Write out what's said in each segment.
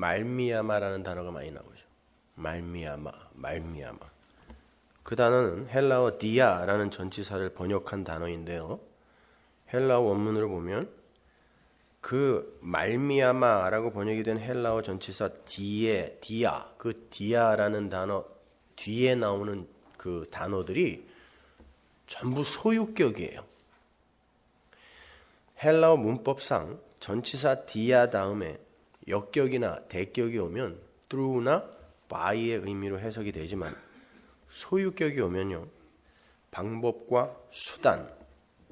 말미야마라는 단어가 많이 나오죠. 말미야마, 말미야마. 그 단어는 헬라어 디아라는 전치사를 번역한 단어인데요. 헬라어 원문으로 보면 그 말미야마라고 번역이 된 헬라어 전치사 디에 디아 그 디아라는 단어 뒤에 나오는 그 단어들이 전부 소유격이에요. 헬라어 문법상 전치사 디아 다음에 역격이나 대격이 오면 through나 by의 의미로 해석이 되지만 소유격이 오면요 방법과 수단,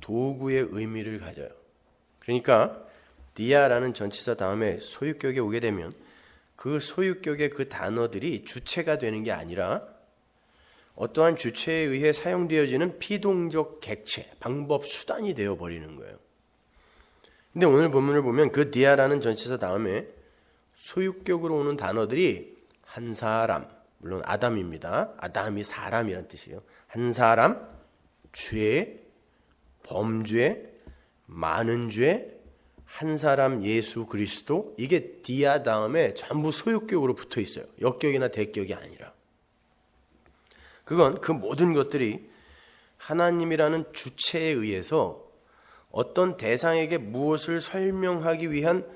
도구의 의미를 가져요. 그러니까 디아라는 전치사 다음에 소유격이 오게 되면 그 소유격의 그 단어들이 주체가 되는 게 아니라 어떠한 주체에 의해 사용되어지는 피동적 객체, 방법, 수단이 되어 버리는 거예요. 근데 오늘 본문을 보면 그 디아라는 전치사 다음에 소유격으로 오는 단어들이 한 사람, 물론 아담입니다. 아담이 사람이란 뜻이에요. 한 사람, 죄, 범죄, 많은 죄, 한 사람 예수 그리스도 이게 디아 다음에 전부 소유격으로 붙어 있어요. 역격이나 대격이 아니라. 그건 그 모든 것들이 하나님이라는 주체에 의해서 어떤 대상에게 무엇을 설명하기 위한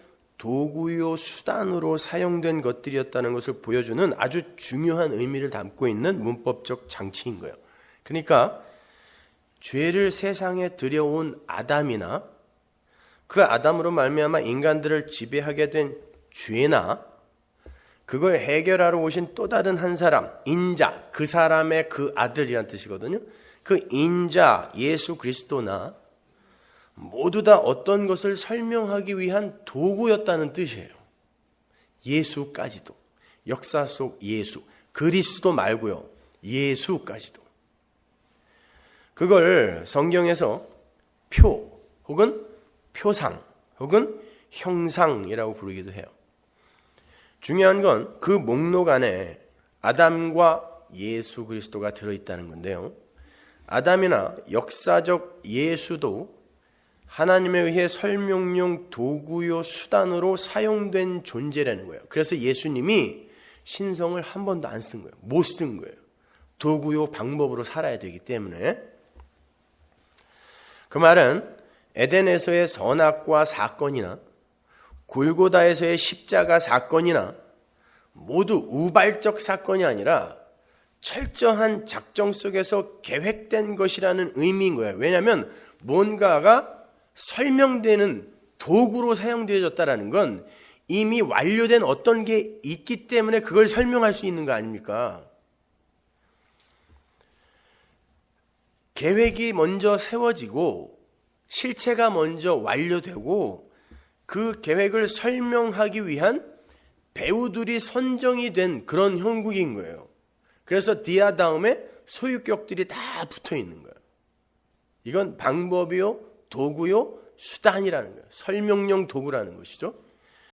도구요 수단으로 사용된 것들이었다는 것을 보여주는 아주 중요한 의미를 담고 있는 문법적 장치인 거예요. 그러니까 죄를 세상에 들여온 아담이나 그 아담으로 말미암아 인간들을 지배하게 된 죄나 그걸 해결하러 오신 또 다른 한 사람 인자 그 사람의 그 아들이란 뜻이거든요. 그 인자 예수 그리스도나 모두 다 어떤 것을 설명하기 위한 도구였다는 뜻이에요. 예수까지도 역사 속 예수 그리스도 말고요. 예수까지도 그걸 성경에서 표 혹은 표상 혹은 형상이라고 부르기도 해요. 중요한 건 그 목록 안에 아담과 예수 그리스도가 들어있다는 건데요. 아담이나 역사적 예수도 하나님에 의해 설명용 도구요 수단으로 사용된 존재라는 거예요. 그래서 예수님이 신성을 한 번도 안 쓴 거예요. 못 쓴 거예요. 도구요 방법으로 살아야 되기 때문에 그 말은 에덴에서의 선악과 사건이나 골고다에서의 십자가 사건이나 모두 우발적 사건이 아니라 철저한 작정 속에서 계획된 것이라는 의미인 거예요. 왜냐하면 뭔가가 설명되는 도구로 사용되어졌다라는 건 이미 완료된 어떤 게 있기 때문에 그걸 설명할 수 있는 거 아닙니까? 계획이 먼저 세워지고 실체가 먼저 완료되고 그 계획을 설명하기 위한 배우들이 선정이 된 그런 형국인 거예요. 그래서 디아 다음에 소유격들이 다 붙어 있는 거예요. 이건 방법이요, 도구요, 수단이라는 거예요. 설명용 도구라는 것이죠.